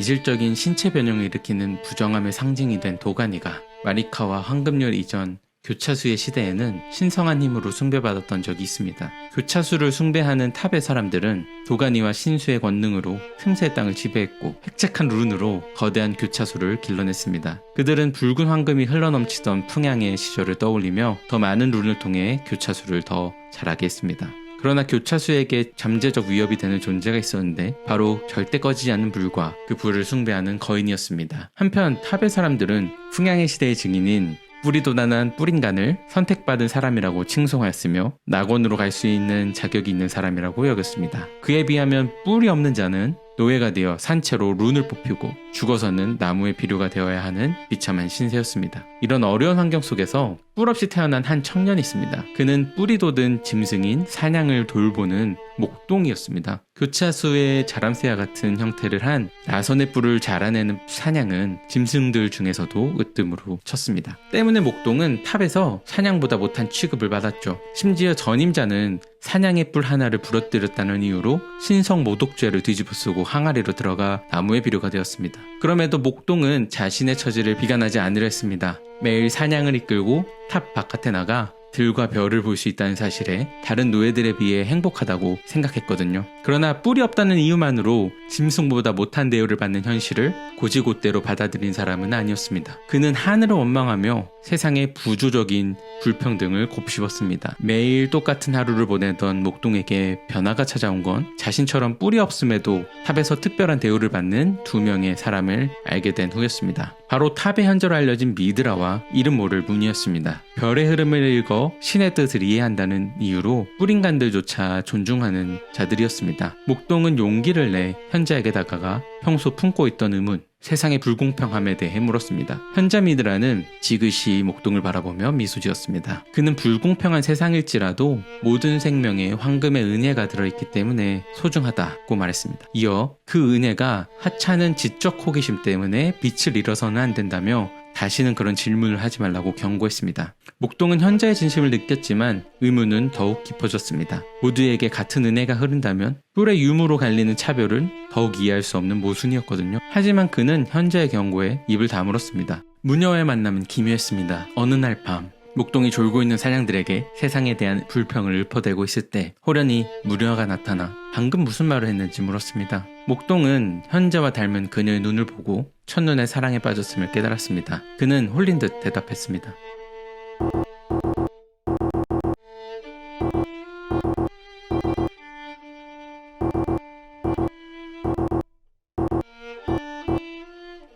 이질적인 신체 변형을 일으키는 부정함의 상징이 된 도가니가 마리카와 황금률 이전 교차수의 시대에는 신성한 힘으로 숭배받았던 적이 있습니다. 교차수를 숭배하는 탑의 사람들은 도가니와 신수의 권능으로 틈새 땅을 지배했고 획책한 룬으로 거대한 교차수를 길러냈습니다. 그들은 붉은 황금이 흘러넘치던 풍향의 시절을 떠올리며 더 많은 룬을 통해 교차수를 더 잘하게 했습니다. 그러나 교차수에게 잠재적 위협이 되는 존재가 있었는데 바로 절대 꺼지지 않는 불과 그 불을 숭배하는 거인이었습니다. 한편 탑의 사람들은 풍향의 시대의 증인인 뿌리 도단한 뿌린간을 선택받은 사람이라고 칭송하였으며 낙원으로 갈 수 있는 자격이 있는 사람이라고 여겼습니다. 그에 비하면 뿔이 없는 자는 노예가 되어 산채로 룬을 뽑히고 죽어서는 나무의 비료가 되어야 하는 비참한 신세였습니다. 이런 어려운 환경 속에서 뿔 없이 태어난 한 청년이 있습니다. 그는 뿔이 돋은 짐승인 사냥을 돌보는 목동이었습니다. 교차수의 자람새와 같은 형태를 한 나선의 뿔을 자라내는 사냥은 짐승들 중에서도 으뜸으로 쳤습니다. 때문에 목동은 탑에서 사냥보다 못한 취급을 받았죠. 심지어 전임자는 사냥의 뿔 하나를 부러뜨렸다는 이유로 신성 모독죄를 뒤집어 쓰고 항아리로 들어가 나무의 비료가 되었습니다. 그럼에도 목동은 자신의 처지를 비관하지 않으려 했습니다. 매일 사냥을 이끌고 탑 바깥에 나가 들과 별을 볼 수 있다는 사실에 다른 노예들에 비해 행복하다고 생각했거든요. 그러나 뿔이 없다는 이유만으로 짐승보다 못한 대우를 받는 현실을 고지고대로 받아들인 사람은 아니었습니다. 그는 하늘을 원망하며 세상의 부조적인 불평등을 곱씹었습니다. 매일 똑같은 하루를 보내던 목동에게 변화가 찾아온 건 자신처럼 뿔이 없음에도 탑에서 특별한 대우를 받는 두 명의 사람을 알게 된 후였습니다. 바로 탑의 현저로 알려진 미드라와 이름 모를 문이었습니다. 별의 흐름을 읽어 신의 뜻을 이해한다는 이유로 뿌린간들조차 존중하는 자들이었습니다. 목동은 용기를 내 현자에게 다가가 평소 품고 있던 의문, 세상의 불공평함에 대해 물었습니다. 현자 미드라는 지그시 목동을 바라보며 미소 지었습니다. 그는 불공평한 세상일지라도 모든 생명에 황금의 은혜가 들어있기 때문에 소중하다고 말했습니다. 이어 그 은혜가 하찮은 지적 호기심 때문에 빛을 잃어서는 안 된다며 다시는 그런 질문을 하지 말라고 경고했습니다. 목동은 현자의 진심을 느꼈지만 의문은 더욱 깊어졌습니다. 모두에게 같은 은혜가 흐른다면 뿔의 유무로 갈리는 차별은 더욱 이해할 수 없는 모순이었거든요. 하지만 그는 현자의 경고에 입을 다물었습니다. 무녀와의 만남은 기묘했습니다. 어느 날 밤, 목동이 졸고 있는 사냥들에게 세상에 대한 불평을 읊어대고 있을 때 호련히 무녀가 나타나 방금 무슨 말을 했는지 물었습니다. 목동은 현자와 닮은 그녀의 눈을 보고 첫눈에 사랑에 빠졌음을 깨달았습니다. 그는 홀린 듯 대답했습니다.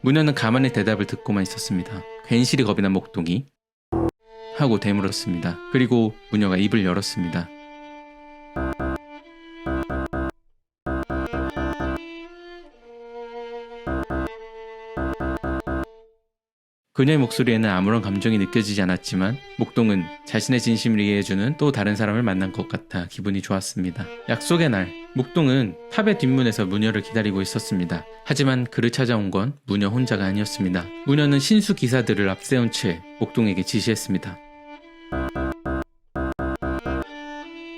무녀는 가만히 대답을 듣고만 있었습니다. 괜시리 겁이 난 목동이 하고 되물었습니다. 그리고 무녀가 입을 열었습니다. 그녀의 목소리에는 아무런 감정이 느껴지지 않았지만 목동은 자신의 진심을 이해해주는 또 다른 사람을 만난 것 같아 기분이 좋았습니다. 약속의 날, 목동은 탑의 뒷문에서 무녀를 기다리고 있었습니다. 하지만 그를 찾아온 건 무녀 혼자가 아니었습니다. 무녀는 신수 기사들을 앞세운 채 목동에게 지시했습니다.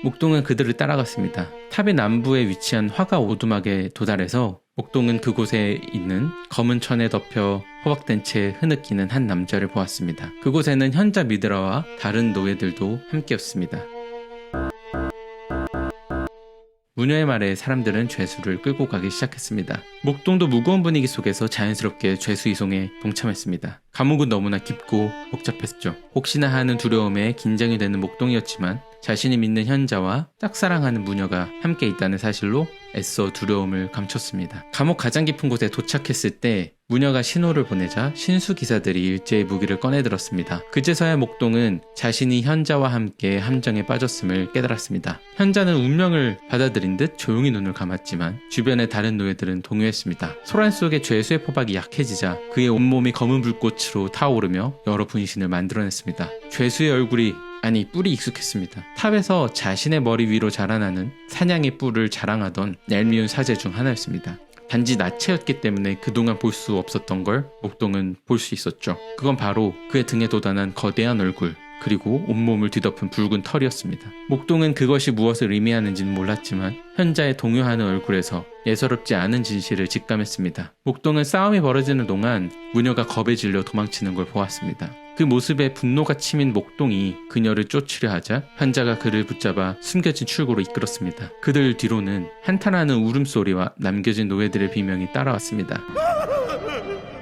목동은 그들을 따라갔습니다. 탑의 남부에 위치한 화가 오두막에 도달해서 목동은 그곳에 있는 검은 천에 덮여 호박된 채 흐느끼는 한 남자를 보았습니다. 그곳에는 현자 미드라와 다른 노예들도 함께였습니다. 무녀의 말에 사람들은 죄수를 끌고 가기 시작했습니다. 목동도 무거운 분위기 속에서 자연스럽게 죄수 이송에 동참했습니다. 감옥은 너무나 깊고 복잡했죠. 혹시나 하는 두려움에 긴장이 되는 목동이었지만 자신이 믿는 현자와 짝사랑하는 무녀가 함께 있다는 사실로 애써 두려움을 감췄습니다. 감옥 가장 깊은 곳에 도착했을 때 무녀가 신호를 보내자 신수 기사들이 일제의 무기를 꺼내들었습니다. 그제서야 목동은 자신이 현자와 함께 함정에 빠졌음을 깨달았습니다. 현자는 운명을 받아들인 듯 조용히 눈을 감았지만 주변의 다른 노예들은 동요했습니다. 소란 속에 죄수의 포박이 약해지자 그의 온몸이 검은 불꽃으로 타오르며 여러 분신을 만들어냈습니다. 죄수의 얼굴이 아니 뿔이 익숙했습니다. 탑에서 자신의 머리 위로 자라나는 사냥의 뿔을 자랑하던 얄미운 사제 중 하나였습니다. 단지 나체였기 때문에 그동안 볼 수 없었던 걸 목동은 볼 수 있었죠. 그건 바로 그의 등에 돋아난 거대한 얼굴, 그리고 온몸을 뒤덮은 붉은 털이었습니다. 목동은 그것이 무엇을 의미하는지는 몰랐지만 현자의 동요하는 얼굴에서 예사롭지 않은 진실을 직감했습니다. 목동은 싸움이 벌어지는 동안 무녀가 겁에 질려 도망치는 걸 보았습니다. 그 모습에 분노가 치민 목동이 그녀를 쫓으려 하자 현자가 그를 붙잡아 숨겨진 출구로 이끌었습니다. 그들 뒤로는 한탄하는 울음소리와 남겨진 노예들의 비명이 따라왔습니다.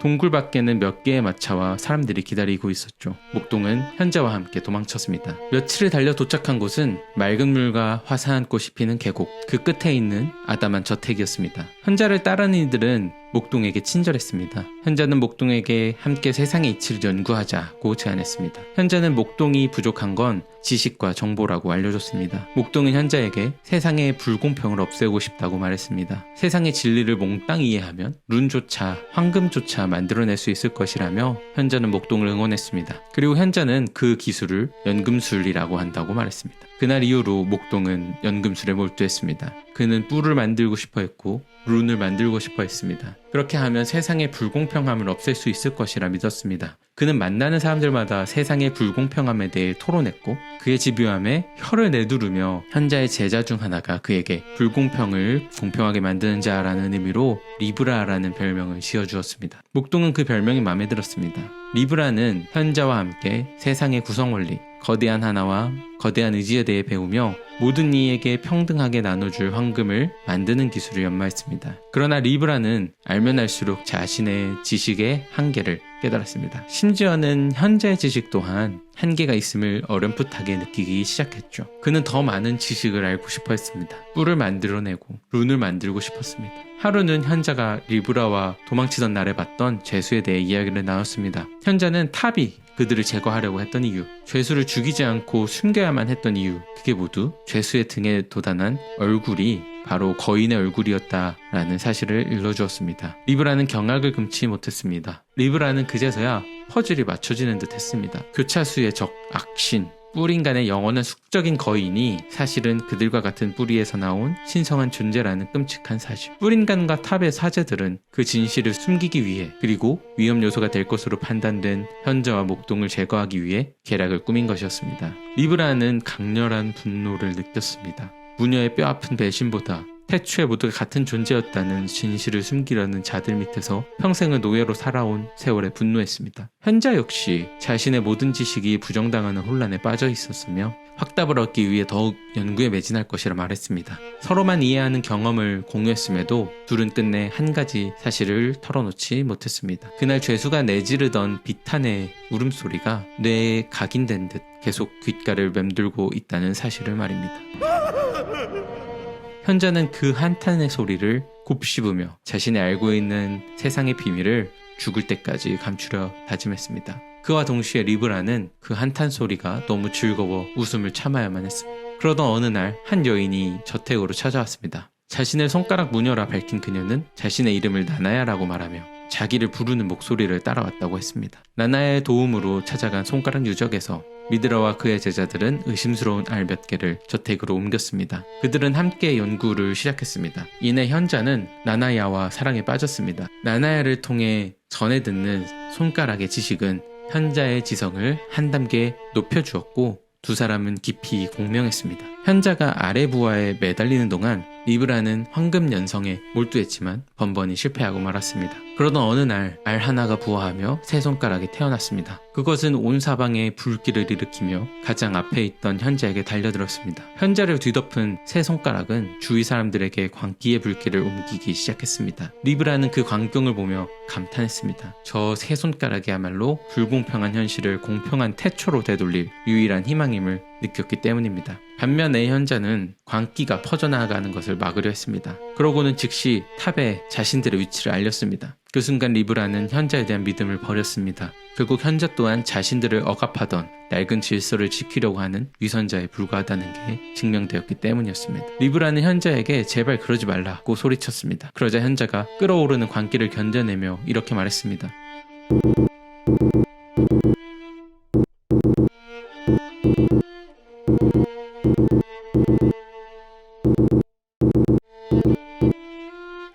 동굴 밖에는 몇 개의 마차와 사람들이 기다리고 있었죠. 목동은 현자와 함께 도망쳤습니다. 며칠을 달려 도착한 곳은 맑은 물과 화사한 꽃이 피는 계곡, 그 끝에 있는 아담한 저택이었습니다. 현자를 따르는 이들은 목동에게 친절했습니다. 현자는 목동에게 함께 세상의 이치를 연구하자고 제안했습니다. 현자는 목동이 부족한 건 지식과 정보라고 알려줬습니다. 목동은 현자에게 세상의 불공평을 없애고 싶다고 말했습니다. 세상의 진리를 몽땅 이해하면 룬조차 황금조차 만들어낼 수 있을 것이라며 현자는 목동을 응원했습니다. 그리고 현자는 그 기술을 연금술이라고 한다고 말했습니다. 그날 이후로 목동은 연금술에 몰두했습니다. 그는 뿔을 만들고 싶어 했고 룬을 만들고 싶어 했습니다. 그렇게 하면 세상의 불공평함을 없앨 수 있을 것이라 믿었습니다. 그는 만나는 사람들마다 세상의 불공평함에 대해 토론했고 그의 집요함에 혀를 내두르며 현자의 제자 중 하나가 그에게 불공평을 공평하게 만드는 자라는 의미로 리브라라는 별명을 지어주었습니다. 목동은 그 별명이 마음에 들었습니다. 리브라는 현자와 함께 세상의 구성 원리, 거대한 하나와 거대한 의지에 대해 배우며 모든 이에게 평등하게 나눠줄 황금을 만드는 기술을 연마했습니다. 그러나 리브라는 알면 알수록 자신의 지식의 한계를 깨달았습니다. 심지어는 현재의 지식 또한 한계가 있음을 어렴풋하게 느끼기 시작했죠. 그는 더 많은 지식을 알고 싶어 했습니다. 뿔을 만들어내고 룬을 만들고 싶었습니다. 하루는 현자가 리브라와 도망치던 날에 봤던 죄수에 대해 이야기를 나눴습니다. 현자는 탑이 그들을 제거하려고 했던 이유, 죄수를 죽이지 않고 숨겨야만 했던 이유, 그게 모두 죄수의 등에 도단한 얼굴이 바로 거인의 얼굴이었다라는 사실을 일러주었습니다. 리브라는 경악을 금치 못했습니다. 리브라는 그제서야 퍼즐이 맞춰지는 듯 했습니다. 교차수의 적, 악신, 뿔인간의 영원한 숙적인 거인이 사실은 그들과 같은 뿌리에서 나온 신성한 존재라는 끔찍한 사실. 뿔인간과 탑의 사제들은 그 진실을 숨기기 위해 그리고 위험 요소가 될 것으로 판단된 현자와 목동을 제거하기 위해 계략을 꾸민 것이었습니다. 리브라는 강렬한 분노를 느꼈습니다. 무녀의 뼈아픈 배신보다 태초에 모두가 같은 존재였다는 진실을 숨기려는 자들 밑에서 평생을 노예로 살아온 세월에 분노했습니다. 현자 역시 자신의 모든 지식이 부정당하는 혼란에 빠져 있었으며 확답을 얻기 위해 더욱 연구에 매진할 것이라 말했습니다. 서로만 이해하는 경험을 공유했음에도 둘은 끝내 한 가지 사실을 털어놓지 못했습니다. 그날 죄수가 내지르던 비탄의 울음소리가 뇌에 각인된 듯 계속 귓가를 맴돌고 있다는 사실을 말입니다. 현자는 그 한탄의 소리를 곱씹으며 자신이 알고 있는 세상의 비밀을 죽을 때까지 감추려 다짐했습니다. 그와 동시에 리브라는 그 한탄 소리가 너무 즐거워 웃음을 참아야만 했습니다. 그러던 어느 날 한 여인이 저택으로 찾아왔습니다. 자신을 손가락 무녀라 밝힌 그녀는 자신의 이름을 나나야라고 말하며 자기를 부르는 목소리를 따라왔다고 했습니다. 나나야의 도움으로 찾아간 손가락 유적에서 미드라와 그의 제자들은 의심스러운 알 몇 개를 저택으로 옮겼습니다. 그들은 함께 연구를 시작했습니다. 이내 현자는 나나야와 사랑에 빠졌습니다. 나나야를 통해 전해 듣는 손가락의 지식은 현자의 지성을 한 단계 높여주었고 두 사람은 깊이 공명했습니다. 현자가 아래 부하에 매달리는 동안 리브라는 황금 연성에 몰두했지만 번번이 실패하고 말았습니다. 그러던 어느 날 알 하나가 부화하며 새 손가락이 태어났습니다. 그것은 온 사방에 불길을 일으키며 가장 앞에 있던 현자에게 달려들었습니다. 현자를 뒤덮은 새 손가락은 주위 사람들에게 광기의 불길을 옮기기 시작했습니다. 리브라는 그 광경을 보며 감탄했습니다. 저새 손가락이야말로 불공평한 현실을 공평한 태초로 되돌릴 유일한 희망임을 느꼈기 때문입니다. 반면에 현자는 광기가 퍼져나가는 것을 막으려 했습니다. 그러고는 즉시 탑에 자신들의 위치를 알렸습니다. 그 순간 리브라는 현자에 대한 믿음을 버렸습니다. 결국 현자 또한 자신들을 억압하던 낡은 질서를 지키려고 하는 위선자에 불과하다는 게 증명되었기 때문이었습니다. 리브라는 현자에게 제발 그러지 말라고 소리쳤습니다. 그러자 현자가 끓어오르는 광기를 견뎌내며 이렇게 말했습니다.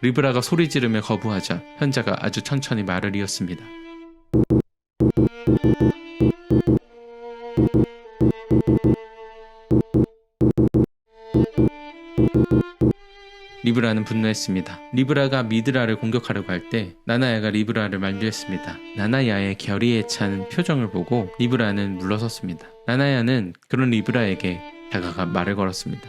리브라가 소리 지르며 거부하자 현자가 아주 천천히 말을 이었습니다. 리브라는 분노했습니다. 리브라가 미드라를 공격하려고 할 때 나나야가 리브라를 만류했습니다. 나나야의 결의에 찬 표정을 보고 리브라는 물러섰습니다. 나나야는 그런 리브라에게 다가가 말을 걸었습니다.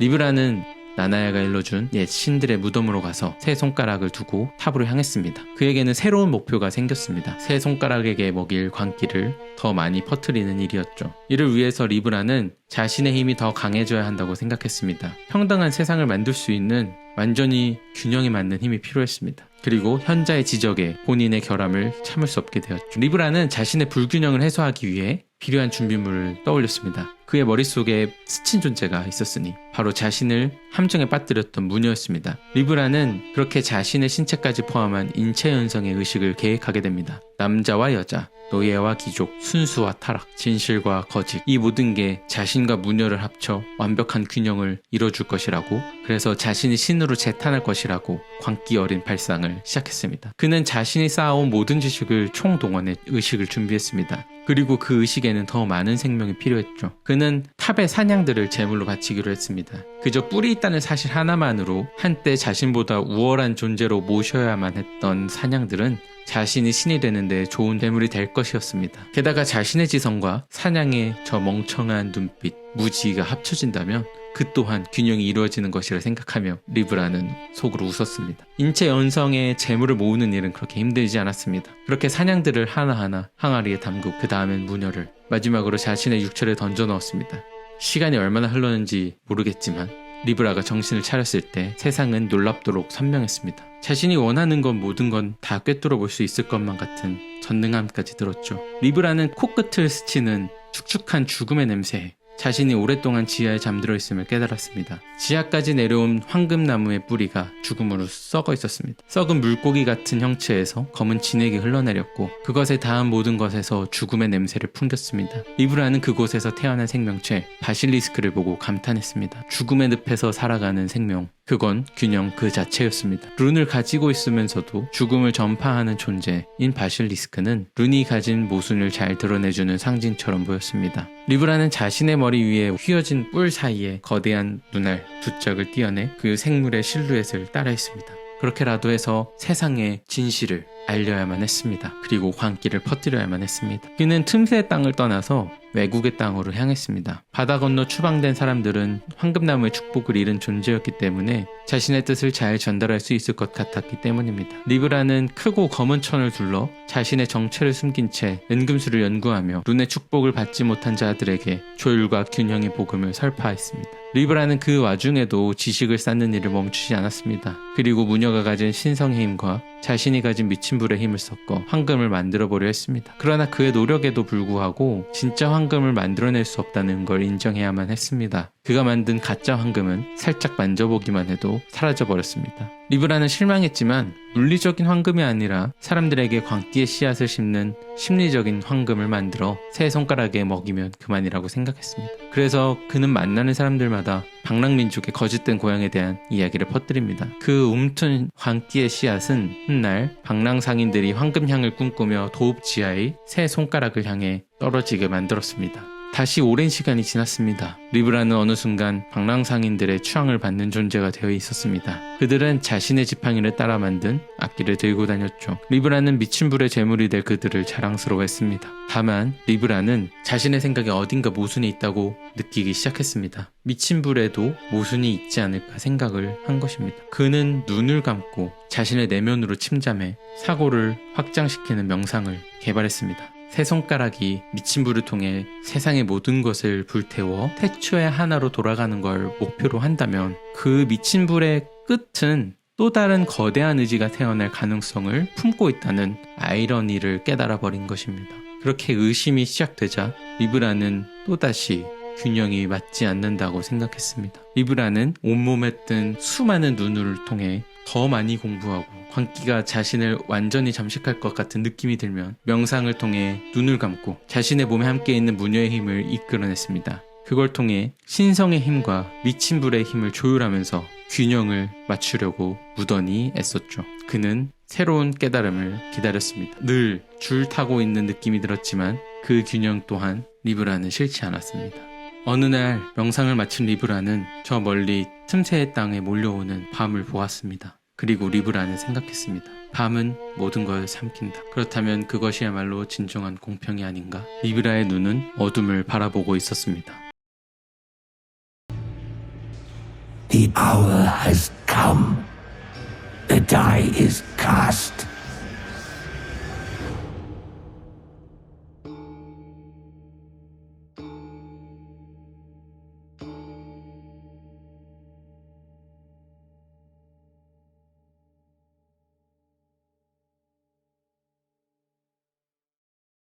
리브라는 나나야가 일러준 옛 신들의 무덤으로 가서 새 손가락을 두고 탑으로 향했습니다. 그에게는 새로운 목표가 생겼습니다. 새 손가락에게 먹일 광기를 더 많이 퍼뜨리는 일이었죠. 이를 위해서 리브라는 자신의 힘이 더 강해져야 한다고 생각했습니다. 평등한 세상을 만들 수 있는 완전히 균형이 맞는 힘이 필요했습니다. 그리고 현자의 지적에 본인의 결함을 참을 수 없게 되었죠. 리브라는 자신의 불균형을 해소하기 위해 필요한 준비물을 떠올렸습니다. 그의 머릿속에 스친 존재가 있었으니 바로 자신을 함정에 빠뜨렸던 무녀였습니다. 리브라는 그렇게 자신의 신체까지 포함한 인체 연성의 의식을 계획하게 됩니다. 남자와 여자, 노예와 귀족, 순수와 타락, 진실과 거짓 이 모든 게 자신과 무녀를 합쳐 완벽한 균형을 이뤄줄 것이라고 그래서 자신이 신으로 재탄할 것이라고 광기 어린 발상을 시작했습니다. 그는 자신이 쌓아온 모든 지식을 총동원해 의식을 준비했습니다. 그리고 그 의식에는 더 많은 생명이 필요했죠. 그는 탑의 사냥들을 제물로 바치기로 했습니다. 그저 뿔이 있다는 사실 하나만으로 한때 자신보다 우월한 존재로 모셔야만 했던 사냥들은 자신이 신이 되는데 좋은 대물이 될 것이었습니다. 게다가 자신의 지성과 사냥의 저 멍청한 눈빛, 무지가 합쳐진다면 그 또한 균형이 이루어지는 것이라 생각하며 리브라는 속으로 웃었습니다. 인체 연성의 재물을 모으는 일은 그렇게 힘들지 않았습니다. 그렇게 사냥들을 하나하나 항아리에 담고 그 다음엔 무녀를 마지막으로 자신의 육체를 던져 넣었습니다. 시간이 얼마나 흘렀는지 모르겠지만 리브라가 정신을 차렸을 때 세상은 놀랍도록 선명했습니다. 자신이 원하는 건 모든 건 다 꿰뚫어 볼 수 있을 것만 같은 전능함까지 들었죠. 리브라는 코끝을 스치는 축축한 죽음의 냄새에 자신이 오랫동안 지하에 잠들어 있음을 깨달았습니다. 지하까지 내려온 황금나무의 뿌리가 죽음으로 썩어 있었습니다. 썩은 물고기 같은 형체에서 검은 진액이 흘러내렸고 그것에 닿은 모든 것에서 죽음의 냄새를 풍겼습니다. 리브라는 그곳에서 태어난 생명체 바실리스크를 보고 감탄했습니다. 죽음의 늪에서 살아가는 생명 그건 균형 그 자체였습니다. 룬을 가지고 있으면서도 죽음을 전파하는 존재인 바실리스크는 룬이 가진 모순을 잘 드러내주는 상징처럼 보였습니다. 리브라는 자신의 머리 위에 휘어진 뿔 사이에 거대한 눈알 두 짝을 띄어내 그 생물의 실루엣을 따라했습니다. 그렇게라도 해서 세상의 진실을 알려야만 했습니다. 그리고 광기를 퍼뜨려야만 했습니다. 그는 틈새 땅을 떠나서 외국의 땅으로 향했습니다. 바다 건너 추방된 사람들은 황금나무의 축복을 잃은 존재였기 때문에 자신의 뜻을 잘 전달할 수 있을 것 같았기 때문입니다. 리브라는 크고 검은 천을 둘러 자신의 정체를 숨긴 채 은금술을 연구하며 눈의 축복을 받지 못한 자들에게 조율과 균형의 복음을 설파했습니다. 리브라는 그 와중에도 지식을 쌓는 일을 멈추지 않았습니다. 그리고 무녀가 가진 신성의 힘과 자신이 가진 미친 불의 힘을 섞어 황금을 만들어 보려 했습니다. 그러나 그의 노력에도 불구하고 진짜 황금을 만들어낼 수 없다는 걸 인정해야만 했습니다. 그가 만든 가짜 황금은 살짝 만져보기만 해도 사라져 버렸습니다. 리브라는 실망했지만 물리적인 황금이 아니라 사람들에게 광기의 씨앗을 심는 심리적인 황금을 만들어 새 손가락에 먹이면 그만이라고 생각했습니다. 그래서 그는 만나는 사람들마다 방랑민족의 거짓된 고향에 대한 이야기를 퍼뜨립니다. 그 움튼 광기의 씨앗은 훗날 방랑 상인들이 황금향을 꿈꾸며 도읍 지하의 새 손가락을 향해 떨어지게 만들었습니다. 다시 오랜 시간이 지났습니다. 리브라는 어느 순간 방랑상인들의 추앙을 받는 존재가 되어 있었습니다. 그들은 자신의 지팡이를 따라 만든 악기를 들고 다녔죠. 리브라는 미친 불의 제물이 될 그들을 자랑스러워했습니다. 다만 리브라는 자신의 생각에 어딘가 모순이 있다고 느끼기 시작했습니다. 미친 불에도 모순이 있지 않을까 생각을 한 것입니다. 그는 눈을 감고 자신의 내면으로 침잠해 사고를 확장시키는 명상을 개발했습니다. 새 손가락이 미친 불을 통해 세상의 모든 것을 불태워 태초의 하나로 돌아가는 걸 목표로 한다면 그 미친 불의 끝은 또 다른 거대한 의지가 태어날 가능성을 품고 있다는 아이러니를 깨달아 버린 것입니다. 그렇게 의심이 시작되자 리브라는 또다시 균형이 맞지 않는다고 생각했습니다. 리브라는 온몸에 뜬 수많은 눈을 통해 더 많이 공부하고 광기가 자신을 완전히 잠식할 것 같은 느낌이 들면 명상을 통해 눈을 감고 자신의 몸에 함께 있는 무녀의 힘을 이끌어냈습니다. 그걸 통해 신성의 힘과 미친 불의 힘을 조율하면서 균형을 맞추려고 무던히 애썼죠. 그는 새로운 깨달음을 기다렸습니다. 늘 줄 타고 있는 느낌이 들었지만 그 균형 또한 리브라는 싫지 않았습니다. 어느 날 명상을 마친 리브라는 저 멀리 틈새의 땅에 몰려오는 밤을 보았습니다. 그리고 리브라는 생각했습니다. 밤은 모든 걸 삼킨다. 그렇다면 그것이야말로 진정한 공평이 아닌가? 리브라의 눈은 어둠을 바라보고 있었습니다. The hour has come. The die is cast.